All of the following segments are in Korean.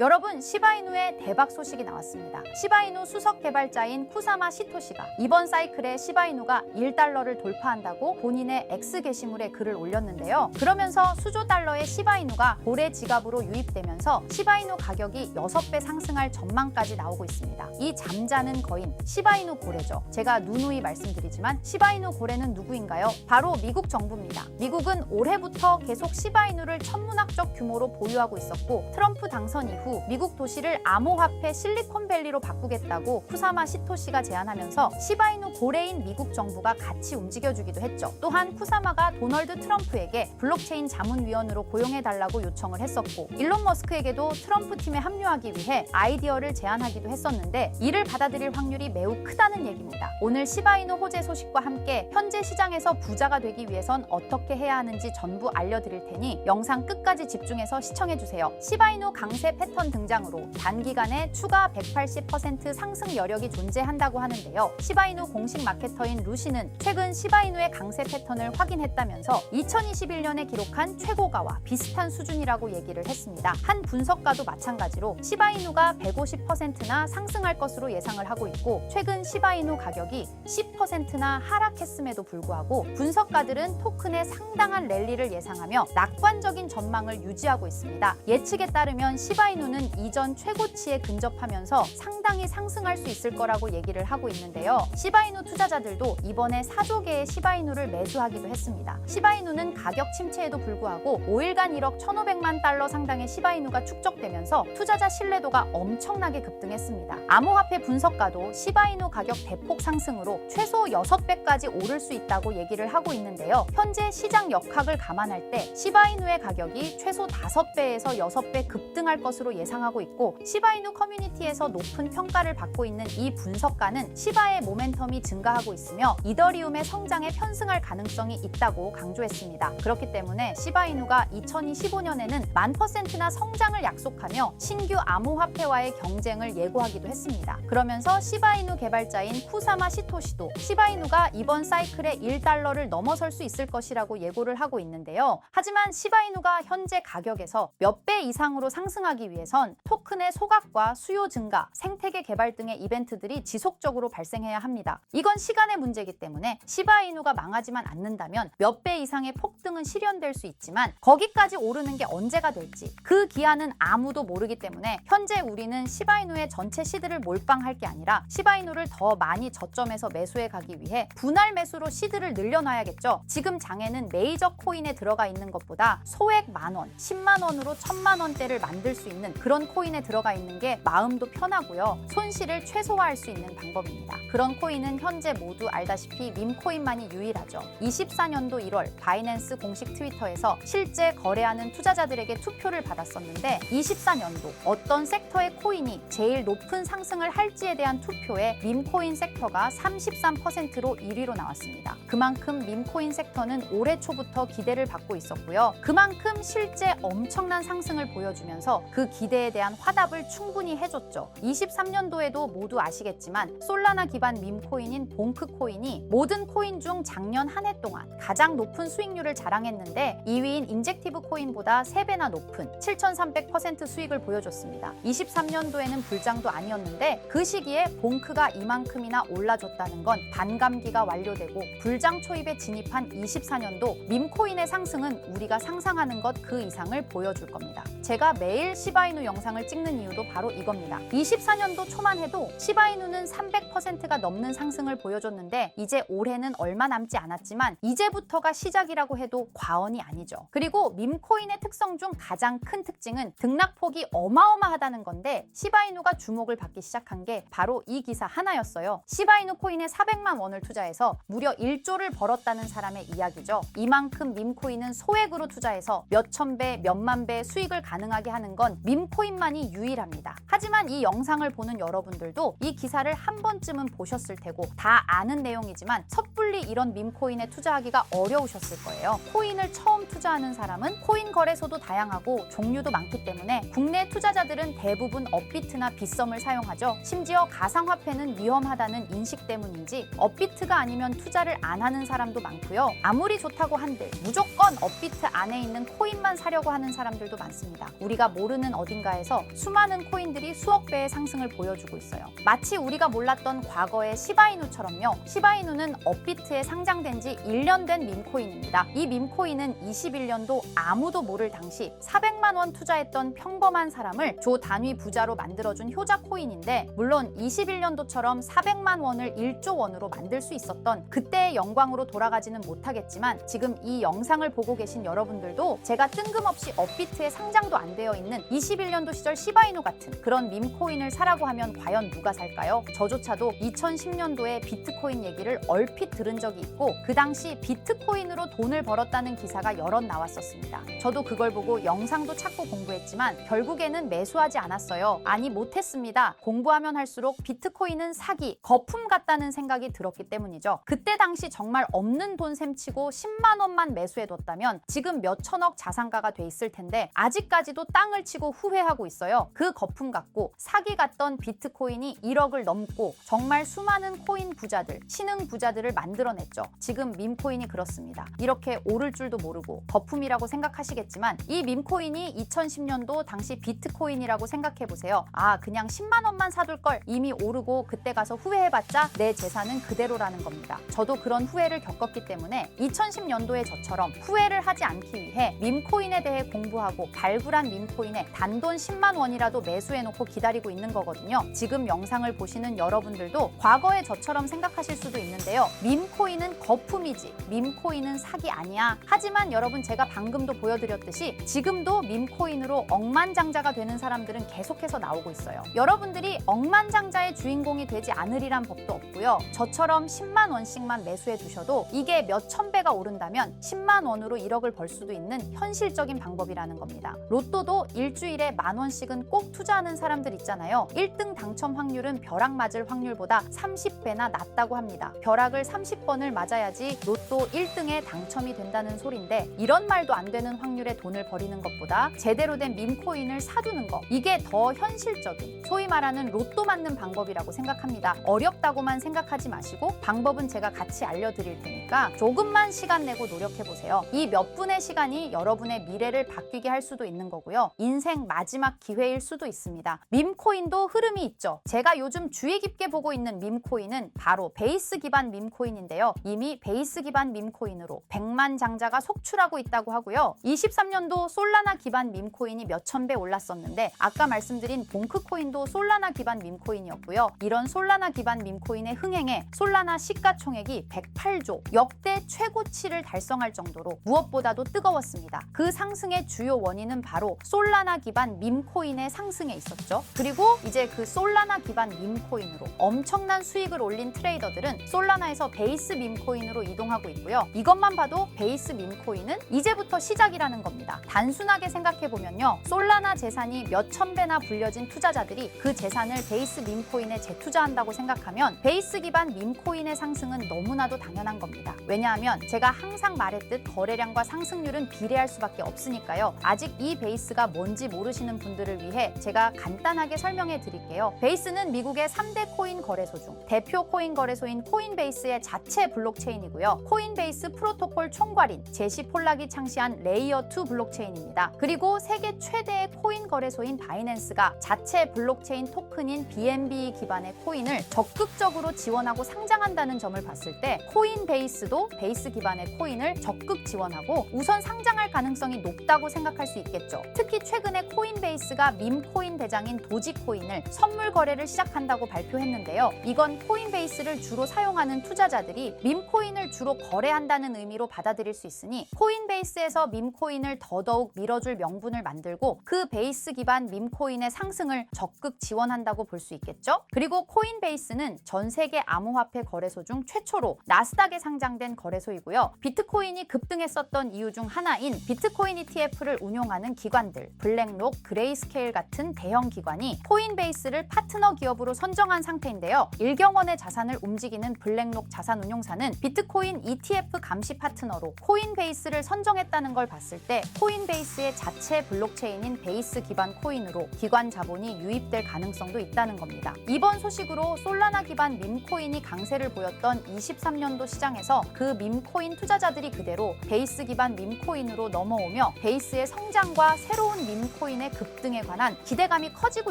여러분 시바이누의 대박 소식이 나왔습니다. 시바이누 수석 개발자인 쿠사마 시토시가 이번 사이클에 시바이누가 1달러를 돌파한다고 본인의 X 게시물에 글을 올렸는데요. 그러면서 수조 달러의 시바이누가 고래 지갑으로 유입되면서 시바이누 가격이 6배 상승할 전망까지 나오고 있습니다. 이 잠자는 거인 시바이누 고래죠. 제가 누누이 말씀드리지만 시바이누 고래는 누구인가요? 바로 미국 정부입니다. 미국은 올해부터 계속 시바이누를 천문학적 규모로 보유하고 있었고 트럼프 당선 이후 미국 도시를 암호화폐 실리콘밸리로 바꾸겠다고 쿠사마 시토시가 제안하면서 시바이누 고래인 미국 정부가 같이 움직여주기도 했죠. 또한 쿠사마가 도널드 트럼프에게 블록체인 자문위원으로 고용해달라고 요청을 했었고 일론 머스크에게도 트럼프 팀에 합류하기 위해 아이디어를 제안하기도 했었는데 이를 받아들일 확률이 매우 크다는 얘기입니다. 오늘 시바이누 호재 소식과 함께 현재 시장에서 부자가 되기 위해선 어떻게 해야 하는지 전부 알려드릴 테니 영상 끝까지 집중해서 시청해주세요. 시바이누 강세 패턴 등장으로 단기간에 추가 180% 상승 여력이 존재한다고 하는데요. 시바이누 공식 마케터인 루시는 최근 시바이누의 강세 패턴을 확인했다면서 2021년에 기록한 최고가와 비슷한 수준이라고 얘기를 했습니다. 한 분석가도 마찬가지로 시바이누가 150%나 상승할 것으로 예상을 하고 있고 최근 시바이누 가격이 10%나 하락했음에도 불구하고 분석가들은 토큰의 상당한 랠리를 예상하며 낙관적인 전망을 유지하고 있습니다. 예측에 따르면 시바이누는 이전 최고치에 근접하면서 상당히 상승할 수 있을 거라고 얘기를 하고 있는데요. 시바이누 투자자들도 이번에 4조 개의 시바이누를 매수하기도 했습니다. 시바이누는 가격 침체에도 불구하고 5일간 1억 1,500만 달러 상당의 시바이누가 축적되면서 투자자 신뢰도가 엄청나게 급등했습니다. 암호화폐 분석가도 시바이누 가격 대폭 상승으로 최소 6배까지 오를 수 있다고 얘기를 하고 있는데요. 현재 시장 역학을 감안할 때 시바이누의 가격이 최소 5배에서 6배 급등할 것으로 예상하고 있고 시바이누 커뮤니티에서 높은 평가를 받고 있는 이 분석가는 시바의 모멘텀이 증가하고 있으며 이더리움의 성장에 편승할 가능성이 있다고 강조했습니다. 그렇기 때문에 시바이누가 2025년에는 만 퍼센트나 성장을 약속하며 신규 암호화폐와의 경쟁을 예고하기도 했습니다. 그러면서 시바이누 개발자인 쿠사마 시토시도 시바이누가 이번 사이클에 1달러를 넘어설 수 있을 것이라고 예고를 하고 있는데요. 하지만 시바이누가 현재 가격에서 몇 배 이상으로 상승하기 위해 선 토큰의 소각과 수요 증가, 생태계 개발 등의 이벤트들이 지속적으로 발생해야 합니다. 이건 시간의 문제이기 때문에 시바이누가 망하지만 않는다면 몇 배 이상의 폭등은 실현될 수 있지만 거기까지 오르는 게 언제가 될지 그 기한은 아무도 모르기 때문에 현재 우리는 시바이누의 전체 시드를 몰빵할 게 아니라 시바이누를 더 많이 저점에서 매수해 가기 위해 분할 매수로 시드를 늘려놔야겠죠. 지금 장에는 메이저 코인에 들어가 있는 것보다 소액 만 원, 10만 원으로 천만 원대를 만들 수 있는 그런 코인에 들어가 있는 게 마음도 편하고요. 손실을 최소화할 수 있는 방법입니다. 그런 코인은 현재 모두 알다시피 밈코인만이 유일하죠. 24년도 1월 바이낸스 공식 트위터에서 실제 거래하는 투자자들에게 투표를 받았었는데 24년도 어떤 섹터의 코인이 제일 높은 상승을 할지에 대한 투표에 밈코인 섹터가 33%로 1위로 나왔습니다. 그만큼 밈코인 섹터는 올해 초부터 기대를 받고 있었고요. 그만큼 실제 엄청난 상승을 보여주면서 그 기대에 대한 화답을 충분히 해줬죠. 23년도에도 모두 아시겠지만 솔라나 기반 밈코인인 봉크 코인이 모든 코인 중 작년 한 해 동안 가장 높은 수익률을 자랑했는데 2위인 인젝티브 코인보다 3배나 높은 7,300% 수익을 보여줬습니다. 23년도에는 불장도 아니었는데 그 시기에 봉크가 이만큼이나 올라줬다는 건 반감기가 완료되고 불장 초입에 진입한 24년도 밈코인의 상승은 우리가 상상하는 것 그 이상을 보여줄 겁니다. 제가 매일 시바이 누 영상을 찍는 이유도 바로 이겁니다. 24년도 초만 해도 시바이누는 300%가 넘는 상승을 보여줬는데 이제 올해는 얼마 남지 않았지만 이제부터가 시작이라고 해도 과언이 아니죠. 그리고 밈코인의 특성 중 가장 큰 특징은 등락폭이 어마어마하다는 건데 시바이누가 주목을 받기 시작한 게 바로 이 기사 하나였어요. 시바이누 코인에 400만 원을 투자해서 무려 1조를 벌었다는 사람의 이야기죠. 이만큼 밈코인은 소액으로 투자해서 몇천 배, 몇만 배 수익을 가능하게 하는 건 밈 코인만이 유일합니다. 하지만 이 영상을 보는 여러분들도 이 기사를 한 번쯤은 보셨을 테고 다 아는 내용이지만 섣불리 이런 밈코인에 투자하기가 어려우셨을 거예요. 코인을 처음 투자하는 사람은 코인 거래소도 다양하고 종류도 많기 때문에 국내 투자자들은 대부분 업비트나 빗썸을 사용하죠. 심지어 가상화폐는 위험하다는 인식 때문인지 업비트가 아니면 투자를 안 하는 사람도 많고요. 아무리 좋다고 한들 무조건 업비트 안에 있는 코인만 사려고 하는 사람들도 많습니다. 우리가 모르는 어디 어딘가에서 수많은 코인들이 수억 배의 상승을 보여주고 있어요. 마치 우리가 몰랐던 과거의 시바이누처럼요. 시바이누는 업비트에 상장된 지 1년 된 밈코인입니다. 이 밈코인은 21년도 아무도 모를 당시 400만 원 투자했던 평범한 사람을 조 단위 부자로 만들어준 효자 코인인데 물론 21년도처럼 400만 원을 1조 원으로 만들 수 있었던 그때의 영광으로 돌아가지는 못하겠지만 지금 이 영상을 보고 계신 여러분들도 제가 뜬금없이 업비트에 상장도 안 되어 있는 21 년도 시절 시바이누 같은 그런 밈코인을 사라고 하면 과연 누가 살까요? 저조차도 2010년도에 비트코인 얘기를 얼핏 들은 적이 있고 그 당시 비트코인으로 돈을 벌었다는 기사가 여럿 나왔었습니다. 저도 그걸 보고 영상도 찾고 공부했지만 결국에는 매수하지 않았어요. 아니 못했습니다. 공부하면 할수록 비트코인은 사기, 거품 같다는 생각이 들었기 때문이죠. 그때 당시 정말 없는 돈 셈치고 10만 원만 매수해뒀다면 지금 몇 천억 자산가가 돼 있을 텐데 아직까지도 땅을 치고 후회하고 있어요. 그 거품 같고 사기 같던 비트코인이 1억을 넘고 정말 수많은 코인 부자들, 신흥 부자들을 만들어냈죠. 지금 밈코인이 그렇습니다. 이렇게 오를 줄도 모르고 거품이라고 생각하시겠지만 이 밈코인이 2010년도 당시 비트코인이라고 생각해 보세요. 아, 그냥 10만 원만 사둘 걸 이미 오르고 그때 가서 후회해봤자 내 재산은 그대로라는 겁니다. 저도 그런 후회를 겪었기 때문에 2010년도에 저처럼 후회를 하지 않기 위해 밈코인에 대해 공부하고 발굴한 밈코인에 단돈 10만 원이라도 매수해놓고 기다리고 있는 거거든요. 지금 영상을 보시는 여러분들도 과거의 저처럼 생각하실 수도 있는데요. 밈코인은 거품이지, 밈코인은 사기 아니야. 하지만 여러분 제가 방금도 보여드렸듯이 지금도 밈코인으로 억만장자가 되는 사람들은 계속해서 나오고 있어요. 여러분들이 억만장자의 주인공이 되지 않으리란 법도 없고요. 저처럼 10만 원씩만 매수해 두셔도 이게 몇 천 배가 오른다면 10만 원으로 1억을 벌 수도 있는 현실적인 방법이라는 겁니다. 로또도 일주 일에 만 원씩은 꼭 투자하는 사람들 있잖아요. 1등 당첨 확률은 벼락 맞을 확률보다 30배나 낮다고 합니다. 벼락을 30번을 맞아야지 로또 1등에 당첨이 된다는 소린데 이런 말도 안 되는 확률의 돈을 버리는 것보다 제대로 된 밈코인을 사두는 거 이게 더 현실적인 소위 말하는 로또 맞는 방법이라고 생각합니다. 어렵다고만 생각하지 마시고 방법은 제가 같이 알려드릴 테니까 조금만 시간 내고 노력해 보세요. 이 몇 분의 시간이 여러분의 미래를 바뀌게 할 수도 있는 거고요. 인생 마지막 기회일 수도 있습니다. 밈코인도 흐름이 있죠. 제가 요즘 주의 깊게 보고 있는 밈코인은 바로 베이스 기반 밈코인인데요. 이미 베이스 기반 밈코인으로 100만 장자가 속출하고 있다고 하고요. 23년도 솔라나 기반 밈코인이 몇천 배 올랐었는데 아까 말씀드린 봉크코인도 솔라나 기반 밈코인이었고요. 이런 솔라나 기반 밈코인의 흥행에 솔라나 시가총액이 108조 역대 최고치를 달성할 정도로 무엇보다도 뜨거웠습니다. 그 상승의 주요 원인은 바로 솔라나 기반 밈코인의 상승에 있었죠. 그리고 이제 그 솔라나 기반 밈코인으로 엄청난 수익을 올린 트레이더들은 솔라나에서 베이스 밈코인으로 이동하고 있고요. 이것만 봐도 베이스 밈코인은 이제부터 시작이라는 겁니다. 단순하게 생각해 보면요. 솔라나 재산이 몇천 배나 불려진 투자자들이 그 재산을 베이스 밈코인에 재투자한다고 생각하면 베이스 기반 밈코인의 상승은 너무나도 당연한 겁니다. 왜냐하면 제가 항상 말했듯 거래량과 상승률은 비례할 수밖에 없으니까요. 아직 이 베이스가 뭔지 모르 시는 분들을 위해 제가 간단하게 설명해 드릴게요. 베이스는 미국의 3대 코인 거래소 중 대표 코인 거래소인 코인베이스의 자체 블록체인이고요. 코인베이스 프로토콜 총괄인 제시 폴락이 창시한 레이어 2 블록체인입니다. 그리고 세계 최대의 코인 거래소인 바이낸스가 자체 블록체인 토큰인 BNB 기반의 코인을 적극적으로 지원하고 상장한다는 점을 봤을 때 코인베이스도 베이스 기반의 코인을 적극 지원하고 우선 상장할 가능성이 높다고 생각할 수 있겠죠. 특히 최근에 코인 베이스가 밈코인 대장인 도지코인을 선물 거래를 시작한다고 발표했는데요. 이건 코인베이스를 주로 사용하는 투자자들이 밈코인을 주로 거래한다는 의미로 받아들일 수 있으니 코인베이스에서 밈코인을 더더욱 밀어줄 명분을 만들고 그 베이스 기반 밈코인의 상승을 적극 지원한다고 볼 수 있겠죠. 그리고 코인베이스는 전 세계 암호화폐 거래소 중 최초로 나스닥에 상장된 거래소이고요. 비트코인이 급등했었던 이유 중 하나인 비트코인 ETF를 운용하는 기관들, 블랙록, 그레이스케일 같은 대형 기관이 코인베이스를 파트너 기업으로 선정한 상태인데요. 일경원의 자산을 움직이는 블랙록 자산운용사는 비트코인 ETF 감시 파트너로 코인베이스를 선정했다는 걸 봤을 때 코인베이스의 자체 블록체인인 베이스 기반 코인으로 기관 자본이 유입될 가능성도 있다는 겁니다. 이번 소식으로 솔라나 기반 밈코인이 강세를 보였던 23년도 시장에서 그 밈코인 투자자들이 그대로 베이스 기반 밈코인으로 넘어오며 베이스의 성장과 새로운 밈코인 밈코인의 급등에 관한 기대감이 커지고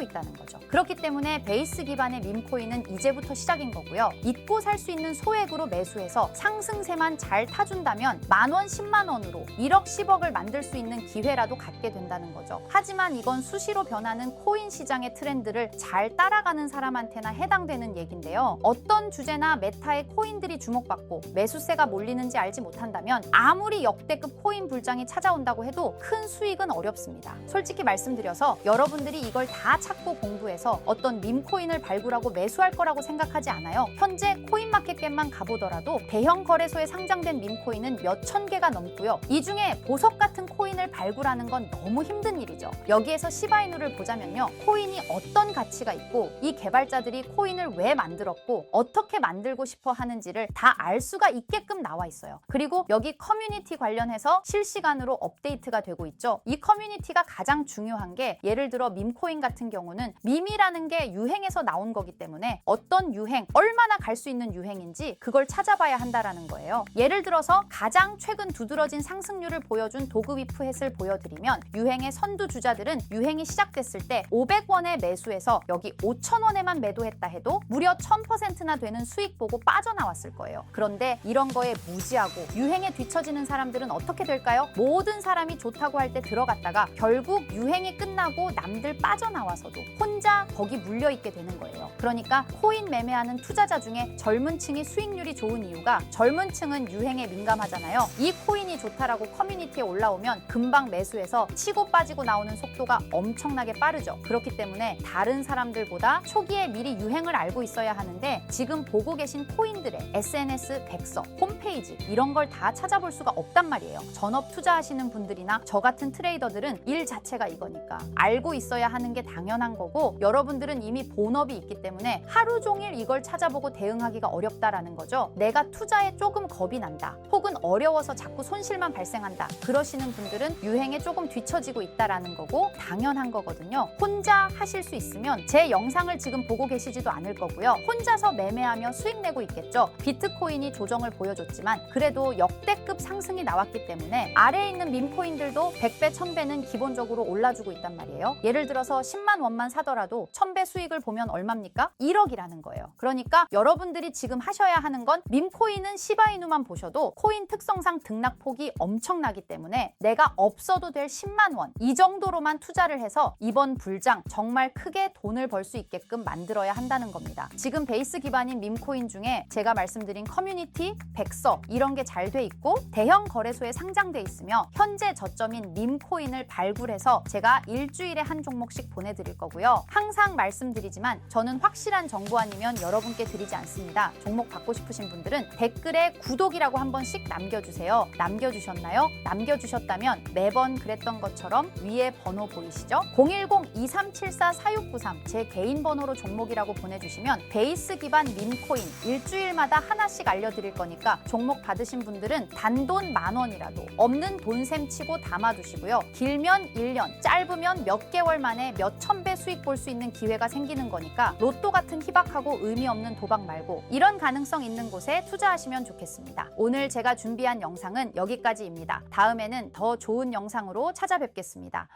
있다는 거죠. 그렇기 때문에 베이스 기반의 밈코인은 이제부터 시작인 거고요. 잊고 살 수 있는 소액으로 매수해서 상승세만 잘 타준다면 만 원, 10만 원으로 1억, 10억을 만들 수 있는 기회라도 갖게 된다는 거죠. 하지만 이건 수시로 변하는 코인 시장의 트렌드를 잘 따라가는 사람한테나 해당되는 얘긴데요. 어떤 주제나 메타의 코인들이 주목받고 매수세가 몰리는지 알지 못한다면 아무리 역대급 코인 불장이 찾아온다고 해도 큰 수익은 어렵습니다. 솔직히 말씀드려서 여러분들이 이걸 다 찾고 공부해서 어떤 밈코인을 발굴하고 매수할 거라고 생각하지 않아요. 현재 코인마켓겟만 가보더라도 대형 거래소에 상장된 밈코인은 몇 천 개가 넘고요. 이 중에 보석 같은 코인을 발굴하는 건 너무 힘든 일이죠. 여기에서 시바이누를 보자면요. 코인이 어떤 가치가 있고 이 개발자들이 코인을 왜 만들었고 어떻게 만들고 싶어 하는지를 다 알 수가 있게끔 나와 있어요. 그리고 여기 커뮤니티 관련해서 실시간으로 업데이트가 되고 있죠. 이 커뮤니티가 가장 중요한 게 예를 들어 밈코인 같은 경우는 밈이라는 게 유행에서 나온 거기 때문에 어떤 유행, 얼마나 갈 수 있는 유행인지 그걸 찾아봐야 한다라는 거예요. 예를 들어서 가장 최근 두드러진 상승률을 보여준 도그위프 햇을 보여드리면 유행의 선두 주자들은 유행이 시작됐을 때 500원에 매수해서 여기 5,000원에만 매도했다 해도 무려 1000%나 되는 수익 보고 빠져나왔을 거예요. 그런데 이런 거에 무지하고 유행에 뒤처지는 사람들은 어떻게 될까요? 모든 사람이 좋다고 할 때 들어갔다가 결국 유행 이 끝나고 남들 빠져나와서도 혼자 거기 물려 있게 되는 거예요. 그러니까 코인 매매하는 투자자 중에 젊은 층이 수익률이 좋은 이유가 젊은 층은 유행에 민감하잖아요. 이 코인이 좋다라고 커뮤니티에 올라오면 금방 매수해서 치고 빠지고 나오는 속도가 엄청나게 빠르죠. 그렇기 때문에 다른 사람들보다 초기에 미리 유행을 알고 있어야 하는데 지금 보고 계신 코인들의 SNS 백서, 홈페이지 이런 걸 다 찾아볼 수가 없단 말이에요. 전업 투자하시는 분들이나 저 같은 트레이더들은 일 자체가 이 거니까 알고 있어야 하는 게 당연한 거고 여러분들은 이미 본업이 있기 때문에 하루 종일 이걸 찾아보고 대응하기가 어렵다라는 거죠. 내가 투자에 조금 겁이 난다. 혹은 어려워서 자꾸 손실만 발생한다. 그러시는 분들은 유행에 조금 뒤처지고 있다라는 거고 당연한 거거든요. 혼자 하실 수 있으면 제 영상을 지금 보고 계시지도 않을 거고요. 혼자서 매매하며 수익 내고 있겠죠. 비트코인이 조정을 보여줬지만 그래도 역대급 상승이 나왔기 때문에 아래에 있는 밈코인들도 100배, 1000배는 기본적으로 올라 주고 있단 말이에요. 예를 들어서 10만 원만 사더라도 1000배 수익을 보면 얼마입니까? 1억이라는 거예요. 그러니까 여러분들이 지금 하셔야 하는 건 밈코인은 시바이누만 보셔도 코인 특성상 등락폭이 엄청나기 때문에 내가 없어도 될 10만 원 이 정도로만 투자를 해서 이번 불장 정말 크게 돈을 벌 수 있게끔 만들어야 한다는 겁니다. 지금 베이스 기반인 밈코인 중에 제가 말씀드린 커뮤니티, 백서 이런 게 잘 돼 있고 대형 거래소에 상장돼 있으며 현재 저점인 밈코인을 발굴해서 제가 일주일에 한 종목씩 보내드릴 거고요. 항상 말씀드리지만 저는 확실한 정보 아니면 여러분께 드리지 않습니다. 종목 받고 싶으신 분들은 댓글에 구독이라고 한 번씩 남겨주세요. 남겨주셨나요? 남겨주셨다면 매번 그랬던 것처럼 위에 번호 보이시죠? 010-2374-4693 제 개인 번호로 종목이라고 보내주시면 베이스 기반 밈코인 일주일마다 하나씩 알려드릴 거니까 종목 받으신 분들은 단돈 만 원이라도 없는 돈셈 치고 담아두시고요. 길면 1년, 짧으면 몇 개월 만에 몇 천 배 수익 볼 수 있는 기회가 생기는 거니까 로또 같은 희박하고 의미 없는 도박 말고 이런 가능성 있는 곳에 투자하시면 좋겠습니다. 오늘 제가 준비한 영상은 여기까지입니다. 다음에는 더 좋은 영상으로 찾아뵙겠습니다.